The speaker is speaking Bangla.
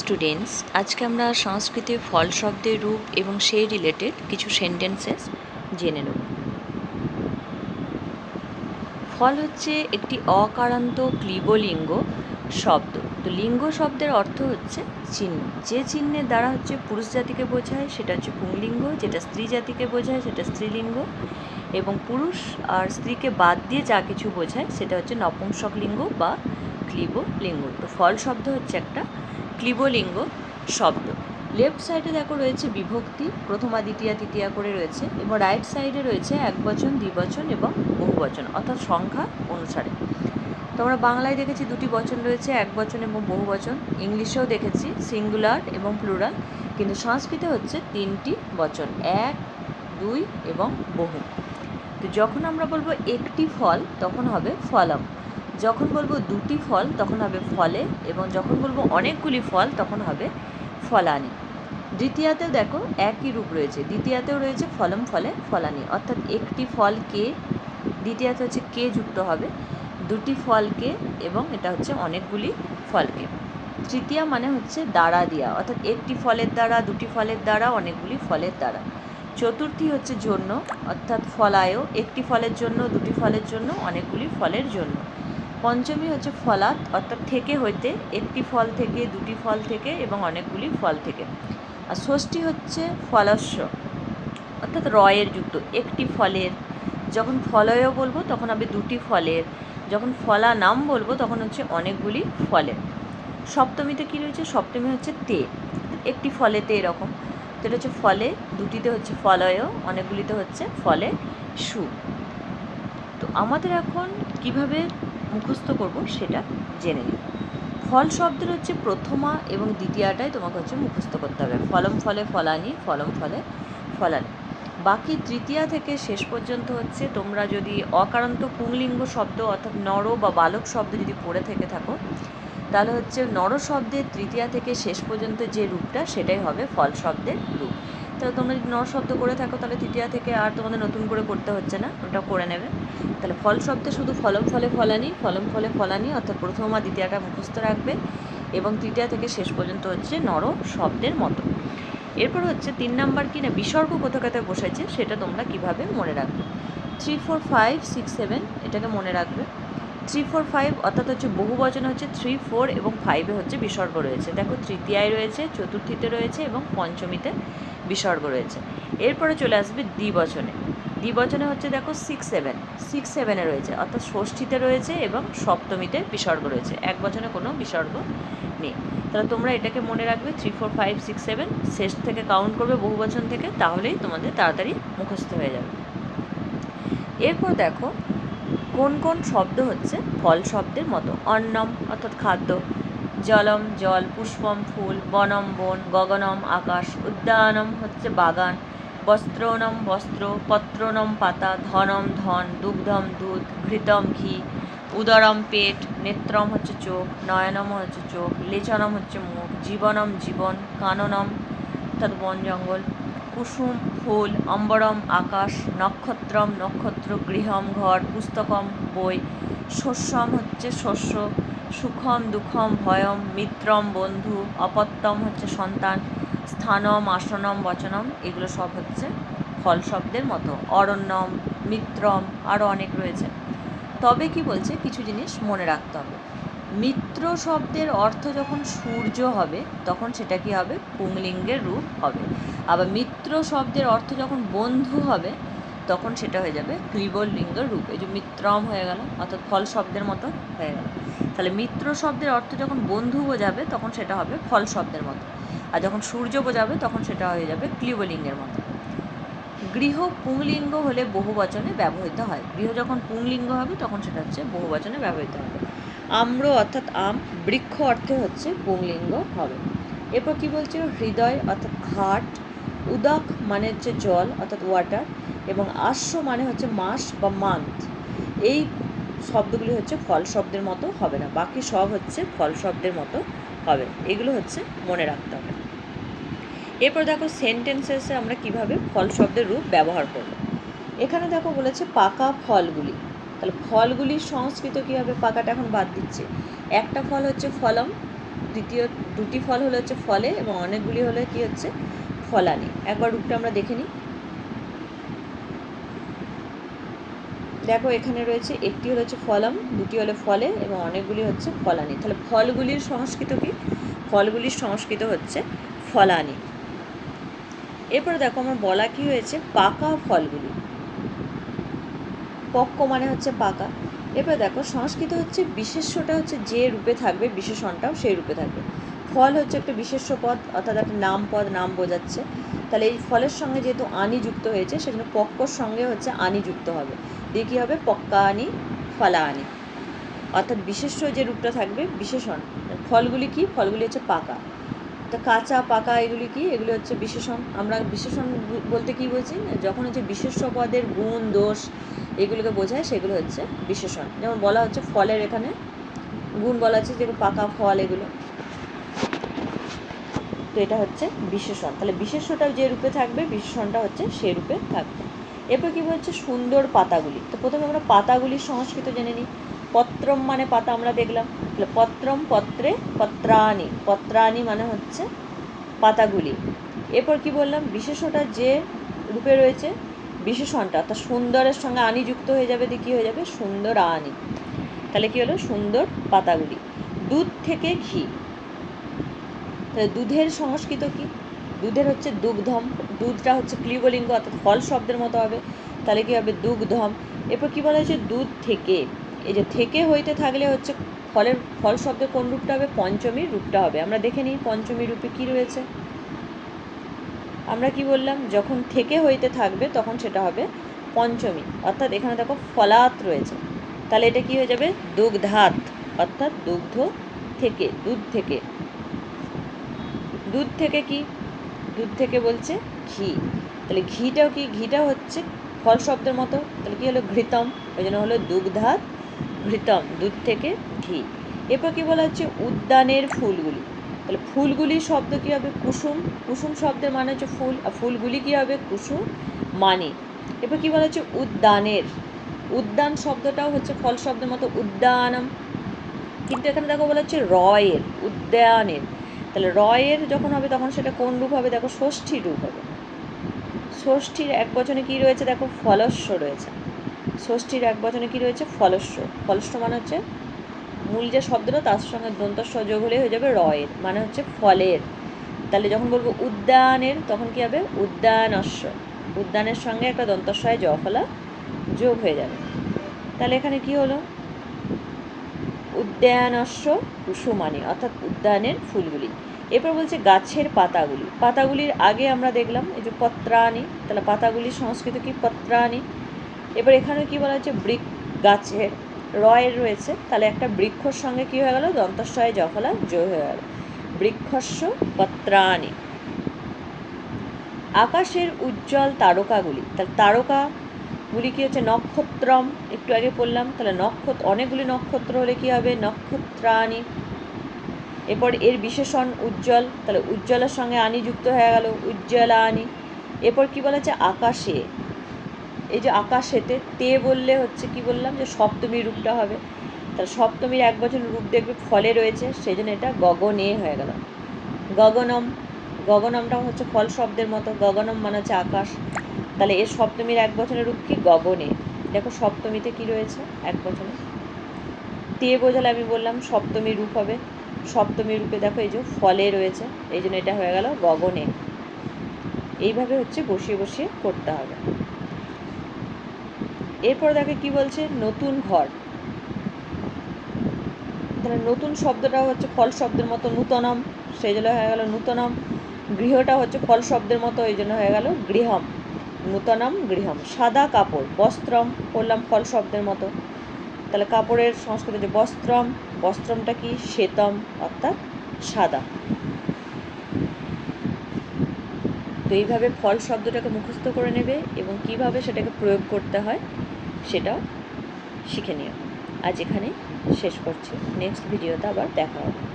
স্টুডেন্টস আজকে আমরা সংস্কৃতে ফল শব্দের রূপ এবং সেই রিলেটেড কিছু সেন্টেন্সেস জেনে নেব। ফল হচ্ছে একটি অকারান্ত ক্লিবলিঙ্গ শব্দ। তো লিঙ্গ শব্দের অর্থ হচ্ছে চিহ্ন। যে চিহ্নের দ্বারা হচ্ছে পুরুষ জাতিকে বোঝায়, সেটা হচ্ছে পুংলিঙ্গ, যেটা স্ত্রী জাতিকে বোঝায়, সেটা স্ত্রীলিঙ্গ। এবং পুরুষ আর স্ত্রীকে বাদ দিয়ে যা কিছু বোঝায়, সেটা হচ্ছে নপুংসক লিঙ্গ বা ক্লিব লিঙ্গ তো ফল শব্দ হচ্ছে একটা ক্লিবলিঙ্গ শব্দ। লেফট সাইডে দেখো রয়েছে বিভক্তি প্রথমা দ্বিতীয়া তৃতীয়া করে রয়েছে, এবং রাইট সাইডে রয়েছে এক বচন দ্বিবচন এবং বহুবচন, অর্থাৎ সংখ্যা অনুসারে। তো আমরা বাংলায় দেখেছি দুটি বচন রয়েছে এক বচন এবং বহু বচন ইংলিশেও দেখেছি, সিঙ্গুলার এবং প্লুরাল, কিন্তু সংস্কৃতে হচ্ছে তিনটি বচন, এক, দুই এবং বহু। তো যখন আমরা বলব একটি ফল, তখন হবে ফলম। যখন বলব দুটি ফল, তখন হবে ফলে এবং যখন বলব অনেকগুলি ফল, তখন হবে ফলানি। দ্বিতীয়াতেও দেখো একই রূপ রয়েছে। দ্বিতীয়াতেও রয়েছে ফলম ফলে ফলানি। অর্থাৎ একটি ফল কে দ্বিতীয়াতে হচ্ছে কে যুক্ত হবে? দুটি ফলকে এবং এটা হচ্ছে অনেকগুলি ফলকে। তৃতীয়া মানে হচ্ছে দ্বারা দিয়া। অর্থাৎ একটি ফলের দ্বারা, দুটি ফলের দ্বারা, অনেকগুলি ফলের দ্বারা। চতুর্থী হচ্ছে জন্য, অর্থাৎ ফলায়ও। একটি ফলের জন্য, দুটি ফলের জন্য, অনেকগুলি ফলের জন্য। পঞ্চমী হচ্ছে ফলাত অর্থাৎ থেকে হইতে একটি ফল থেকে, দুটি ফল থেকে এবং অনেকগুলি ফল থেকে। আর ষষ্ঠী হচ্ছে ফলস্য অর্থাৎ রয়ের যুক্ত, একটি ফলের। যখন ফলয় বলব, তখন হবে দুটি ফলের। যখন ফলা নাম বলব, তখন হচ্ছে অনেকগুলি ফলের। সপ্তমীতে কী রয়েছে? সপ্তমী হচ্ছে তে। একটি ফলেতে এরকম। তো এটা হচ্ছে ফলে, দুটিতে হচ্ছে ফলয়, অনেকগুলিতে হচ্ছে ফলে সু। তো আমাদের এখন কীভাবে মুখস্থ করব সেটা জেনে নিই। ফল শব্দের হচ্ছে প্রথমা এবং দ্বিতীয়টাই তোমাকে হচ্ছে মুখস্থ করতে হবে। ফলম ফলে ফলানি, ফলম ফলে ফলানি। বাকি তৃতীয়া থেকে শেষ পর্যন্ত হচ্ছে তোমরা যদি অকারান্ত পুংলিঙ্গ শব্দ অর্থাৎ নর বা বালক শব্দ যদি পড়ে থেকে থাকো, তাহলে হচ্ছে নর শব্দের তৃতীয়া থেকে শেষ পর্যন্ত যে রূপটা, সেটাই হবে ফল শব্দের রূপ। তাহলে তোমরা যদি নর শব্দ করে থাকো, তাহলে তৃতীয়া থেকে আর তোমাদের নতুন করে করতে হচ্ছে না, ওটা করে নেবে। তাহলে ফল শব্দে শুধু ফলম ফলে ফলানি, ফলম ফলে ফলানি, অর্থাৎ প্রথম আর দ্বিতীয়টা মুখস্থ রাখবে, এবং তৃতীয়া থেকে শেষ পর্যন্ত হচ্ছে নর শব্দের মতো। এরপর হচ্ছে তিন নাম্বার কি না, বিসর্গ কোথাকাতে বসেছে সেটা তোমরা কীভাবে মনে রাখবে? Three, four, five, six, seven, এটাকে মনে রাখবে। থ্রি ফোর ফাইভ অর্থাৎ হচ্ছে বহু বচনে হচ্ছে থ্রি ফোর এবং ফাইভে হচ্ছে বিসর্গ রয়েছে। দেখো, তৃতীয়ায় রয়েছে, চতুর্থীতে রয়েছে এবং পঞ্চমীতে বিসর্গ রয়েছে। এরপরে চলে আসবে দ্বিবচনে। দ্বিবচনে হচ্ছে দেখো সিক্স সেভেন সিক্স সেভেনে রয়েছে, অর্থাৎ ষষ্ঠীতে রয়েছে এবং সপ্তমীতে বিসর্গ রয়েছে। এক বচনে কোনো বিসর্গ নেই। তাহলে তোমরা এটাকে মনে রাখবে three four five six seven শেষ থেকে কাউন্ট করবে বহু বচন থেকে, তাহলেই তোমাদের তাড়াতাড়ি মুখস্থ হয়ে যাবে। এরপর দেখো কোন কোন শব্দ হচ্ছে? ফল শব্দের মতো। অন্নম অর্থাৎ খাদ্য। জলম, জল, পুষ্পম, ফুল, বনম, বন, গগনম, আকাশ, উদ্যানম হচ্ছে বাগান। বস্ত্রনম, বস্ত্র, পত্রনম, পাতা, ধনম, ধন, দুগ্ধম, দুধ, ঘৃতম, ঘি। উদরম, পেট, নেত্রম হচ্ছে চোখ, নয়নম হচ্ছে চোখ, লেচনম হচ্ছে মুখ, জীবনম, জীবন, কাননম, অর্থাৎ বন, জঙ্গল। কুসুম ফুল, অম্বরম, আকাশ, নক্ষত্রম নক্ষত্র গৃহম ঘর, পুস্তকম, বই, শস্যম হচ্ছে শস্য, সুখম, দুঃখম, ভয়ম, মিত্রম, বন্ধু অপত্যম হচ্ছে সন্তান, স্থানম, আসনম, বচনম, এগুলো সব হচ্ছে ফল শব্দের মতো। অরণ্যম, মিত্রম আরও অনেক রয়েছে। তবে কি বলছে? কিছু জিনিস মনে রাখতে হবে। মিত্র শব্দের অর্থ যখন সূর্য হবে, তখন সেটা কি হবে? পুংলিঙ্গের রূপ হবে। আবার মিত্র শব্দের অর্থ যখন বন্ধু হবে, তখন সেটা হয়ে যাবে ক্লিবলিঙ্গের রূপ। এই যে মিত্রম হয়ে গেল, অর্থাৎ ফল শব্দের মতো হয়ে গেল। তাহলে মিত্র শব্দের অর্থ যখন বন্ধু বোঝাবে, তখন সেটা হবে ফল শব্দের মতো। আর যখন সূর্য বোঝাবে, তখন সেটা হয়ে যাবে ক্লিবলিঙ্গের মতো। গৃহ পুংলিঙ্গ হলে বহু বচনে ব্যবহৃত হয়। গৃহ যখন পুংলিঙ্গ হবে, তখন সেটা হচ্ছে বহু বচনে ব্যবহৃত হবে। আম্র অর্থাৎ আম, বৃক্ষ অর্থে হচ্ছে পুংলিঙ্গ হবে। এরপর কি বলছে হৃদয় অর্থাৎ হার্ট, উদাক মানে হচ্ছে জল অর্থাৎ ওয়াটার এবং আশ্ব মানে হচ্ছে মাস বা মান্থ এই শব্দগুলি হচ্ছে ফল শব্দের মতো হবে না, বাকি সব হচ্ছে ফল শব্দের মতো হবে। এগুলো হচ্ছে মনে রাখতে হবে। এরপর দেখো সেন্টেন্সেসে আমরা কীভাবে ফল শব্দের রূপ ব্যবহার করব। এখানে দেখো বলেছে পাকা ফলগুলি। তাহলে ফলগুলির সংস্কৃত কী হবে পাকাটা এখন বাদ দিচ্ছে। একটা ফল হচ্ছে ফলম, দ্বিতীয় দুটি ফল হলো হচ্ছে ফলে এবং অনেকগুলি হলে কি হচ্ছে ফলানি। একবার রূপটা আমরা দেখে নিই। দেখো এখানে রয়েছে, একটি হলো হচ্ছে ফলম, দুটি হলো ফলে এবং অনেকগুলি হচ্ছে ফলানি। তাহলে ফলগুলির সংস্কৃত কি? ফলগুলির সংস্কৃত হচ্ছে ফলানি। এরপরে দেখো আমার বলা কি হয়েছে? পাকা ফলগুলি। পক্ক মানে হচ্ছে পাকা। এরপরে দেখো, সংস্কৃত হচ্ছে বিশেষ্যটা হচ্ছে যে রূপে থাকবে, বিশেষণটাও সেই রূপে থাকবে। ফল হচ্ছে একটা বিশেষ্য পদ, অর্থাৎ একটা নাম পদ, নাম বোঝাচ্ছে। তাহলে এই ফলের সঙ্গে যেহেতু আনি যুক্ত হয়েছে, সেজন্য পক্কর সঙ্গে হচ্ছে আনি যুক্ত হবে। দিয়ে কী হবে? পক্কা আনি ফলা আনি অর্থাৎ বিশেষ্য যে রূপটা থাকবে, বিশেষণ। ফলগুলি কি? ফলগুলি হচ্ছে পাকা। তো কাঁচা, পাকা এগুলি কি? এগুলি হচ্ছে বিশেষণ। আমরা বিশেষণ বলতে কি বলছি যখন হচ্ছে বিশেষ্য পদের গুণ, দোষ এগুলোকে বোঝায়, সেগুলো হচ্ছে বিশেষণ। যেমন বলা হচ্ছে ফলের এখানে গুণ বলা হচ্ছে যে পাকা ফল এগুলো। তো এটা হচ্ছে বিশেষণ। তাহলে বিশেষ্যটা যে রূপে থাকবে, বিশেষণটা হচ্ছে সে রূপে থাকবে। এরপর কী হচ্ছে সুন্দর পাতাগুলি? তো প্রথমে আমরা পাতাগুলির সংস্কৃত জেনে নিই। পত্রম মানে পাতা আমরা দেখলাম। পত্রম পত্রে পত্রাণি। পত্রাণি মানে হচ্ছে পাতাগুলি। এরপর কি বললাম? বিশেষটা যে রূপে রয়েছে, বিশেষণটা, অর্থাৎ সুন্দরের সঙ্গে আনি যুক্ত হয়ে যাবে দিয়ে কী হয়ে যাবে? সুন্দর আনি তাহলে কি হলো? সুন্দর পাতাগুলি। দুধ থেকে ঘি। তাহলে দুধের সংস্কৃত কি? দুধের হচ্ছে দুগ্ধম। দুধটা হচ্ছে ক্লিবলিঙ্গ, অর্থাৎ ফল শব্দের মতো হবে। তাহলে কি হবে? দুগ্ধম। এরপর কি বলা হয়েছে? দুধ থেকে। এই যে থেকে হইতে থাকলে হচ্ছে ফলের, ফল শব্দের কোন রূপটা হবে? পঞ্চমীর রূপটা হবে। আমরা দেখে নিই পঞ্চমী রূপে কি রয়েছে। আমরা কি বললাম? যখন থেকে হইতে থাকবে তখন সেটা হবে পঞ্চমী। অর্থাৎ এখানে দেখো ফলাত রয়েছে। তাহলে এটা কি হয়ে যাবে? দুগ্ধাত অর্থাৎ দুগ্ধ থেকে, দুধ থেকে। দুধ থেকে কি? দুধ থেকে বলছে ঘি। তাহলে ঘিটাও কি? ঘিটা হচ্ছে ফল শব্দের মতো। তাহলে কি হলো? ঘৃতম। ওই জন্য হলো দুগ্ধাত ঘৃতম, দুধ থেকে ঘি। এরপর কি বলা হচ্ছে উদ্যানের ফুলগুলি। তাহলে ফুলগুলি শব্দ কী হবে? কুসুম। কুসুম শব্দের মানে হচ্ছে ফুল, আর ফুলগুলি কী হবে? কুসুম মানে। এরপর কী বলা হচ্ছে উদ্যানের। উদ্যান শব্দটাও হচ্ছে ফল শব্দের মতো উদ্যানম। কিন্তু এখানে দেখো বলা হচ্ছে রয়ের, উদ্যানের। তাহলে রয়ের যখন হবে তখন সেটা কোন রূপ হবে? দেখো ষষ্ঠী রূপ হবে। ষষ্ঠীর এক বচনে কী রয়েছে? দেখো ফলস্ব রয়েছে। ষষ্ঠীর এক বচনে কী রয়েছে? ফলস্ব ফলস্ব মানে হচ্ছে মূল যে শব্দটা, তার সঙ্গে দন্তস্ব যোগ হলে হয়ে যাবে রয়ের মানে হচ্ছে ফলের। তাহলে যখন বলব উদ্যানের, তখন কী হবে? উদ্যানস্য উদ্যানের সঙ্গে একটা দন্তস্বয় ফলা যোগ হয়ে যাবে। তাহলে এখানে কি হলো? উদ্যানস্য কুসুমানি, অর্থাৎ উদ্যানের ফুলগুলি। এরপর বলছে গাছের পাতাগুলি। পাতাগুলির আগে আমরা দেখলাম, এই যে পত্রাণী, তাহলে পাতাগুলির সংস্কৃত কি? পত্রাণি। এবার এখানে কি বলা হচ্ছে? বৃক গাছের রয়ের রয়েছে। তাহলে একটা বৃক্ষর সঙ্গে কি হয়ে গেল? দন্তস্বয় জফলা যোগ হয়ে গেল। বৃক্ষস্য পত্রাণি। আকাশের উজ্জ্বল তারকাগুলি। তাহলে তারকাগুলি কি হচ্ছে? নক্ষত্রম। একটু আগে পড়লাম। তাহলে নক্ষত্র অনেকগুলি নক্ষত্র হলে কি হবে? নক্ষত্রাণী। এরপর এর বিশেষণ উজ্জ্বল। তাহলে উজ্জ্বলের সঙ্গে আনি যুক্ত হয়ে গেল উজ্জ্বলা আনি এরপর কি বলা হচ্ছে? আকাশে। এই যে আকাশেতে তে বললে হচ্ছে কি বললাম যে সপ্তমীর রূপটা হবে। তাহলে সপ্তমীর এক বছর রূপ দেখবে, ফলে রয়েছে সেই জন্য এটা গগনে হয়ে গেল। গগনম, গগনমটাও হচ্ছে ফল শব্দের মতো, গগনম মানে হচ্ছে আকাশ। তাহলে এর সপ্তমীর এক বছরের রূপ কি? গগনে। দেখো সপ্তমীতে কি রয়েছে এক বছরে? তে বোঝালে আমি বললাম সপ্তমী রূপ হবে। সপ্তমী রূপে দেখো এই যে ফলে রয়েছে, এই জন্য এটা হয়ে গেল গগনে। এইভাবে হচ্ছে বসিয়ে বসিয়ে করতে হবে। এরপর দেখে কি বলছে? নতুন ঘর। নতুন শব্দটা হচ্ছে ফল শব্দের মতো নূতনম, সেই জন্য হয়ে গেল নূতনম। গৃহটা হচ্ছে ফল শব্দের মতো, এই জন্য হয়ে গেল গৃহম। নূতনম, গৃহম। সাদা কাপড়, বস্ত্রম পড়লাম ফল শব্দের মতো। তাহলে কাপড়ের সংস্কৃত যে বস্ত্রম। বস্ত্রমটা কি? শ্বেতম, অর্থাৎ সাদা। তো এইভাবে ফল শব্দটাকে মুখস্থ করে নেবে এবং কীভাবে সেটাকে প্রয়োগ করতে হয়? সেটাও শিখে নিও। আজ এখানে শেষ করছি। নেক্সট ভিডিওতে আবার দেখা হবে।